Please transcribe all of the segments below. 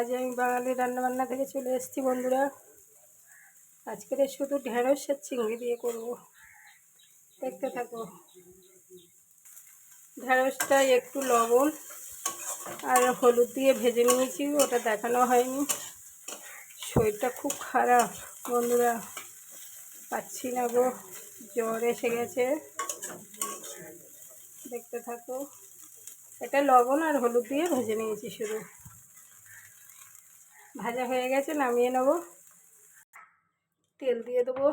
আজ আমি বাঙালি রান্নাবান্না থেকে চলে এসেছি বন্ধুরা। আজকের শুধু ঢেঁড়স আর চিংড়ি দিয়ে করব। দেখতে থাকো। ঢেঁড়সটা একটু লবণ আর হলুদ দিয়ে ভেজে নিয়েছি, ওটা দেখানো হয়নি। শরীরটা খুব খারাপ, বন্ধুরা। পাচ্ছি না গো, জ্বর এসে গেছে। দেখতে থাকো। এটা লবণ আর হলুদ দিয়ে ভেজে নিয়েছি শুধু। ভাজা হয়ে গেছে, নামিয়ে নেব। তেল দিয়ে দেবো।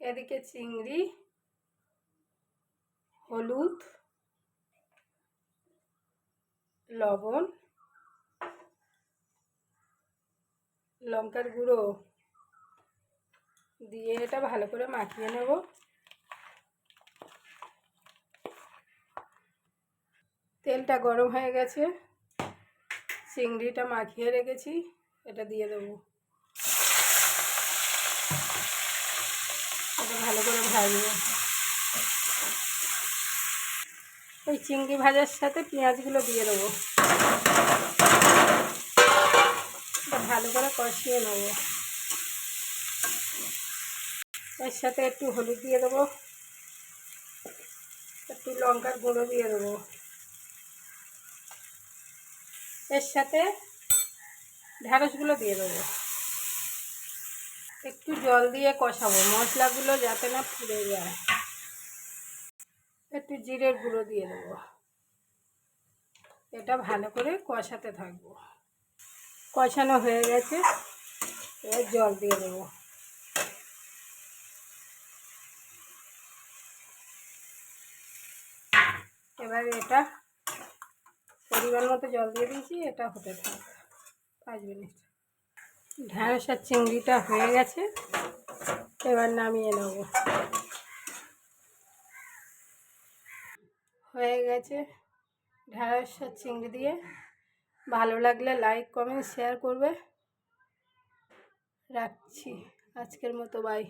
এদিকে চিংড়ি, হলুদ, লবণ, লঙ্কার গুঁড়ো দিয়ে এটা ভালো করে মাখিয়ে নেব। তেলটা গরম হয়ে গেছে। চিংড়িটা মাখিয়ে রেখেছি, এটা দিয়ে দেবো। এটা ভালো করে ভাজবো। ওই চিংড়ি ভাজার সাথে পেঁয়াজগুলো দিয়ে দেবো। ভালো করে কষিয়ে নেব। এর সাথে একটু হলুদ দিয়ে দেবো। একটু লঙ্কার গুঁড়ো দিয়ে দেবো। এর সাথে ঢ্যাঁড়সগুলো দিয়ে দেবো। একটু জল দিয়ে কষাবো, মশলাগুলো যাতে না পুড়ে যায়। একটু জিরের গুঁড়ো দিয়ে দেবো। এটা ভালো করে কষাতে থাকব। কষানো হয়ে গেছে, এবার জল দিয়ে দেবো। এবার এটা পরিমাণ মতো জল দিয়ে দিয়েছি, এটা হতে থাকবে পাঁচ মিনিট। ঢ্যাঁড়স আর চিংড়িটা হয়ে গেছে। এবার নামিয়ে নেব। হয়ে গেছে ঢ্যাঁড়স আর চিংড়ি দিয়ে। ভালো লাগলে লাইক, কমেন্ট, শেয়ার করবে। রাখছি। আজকের মতো, বাই।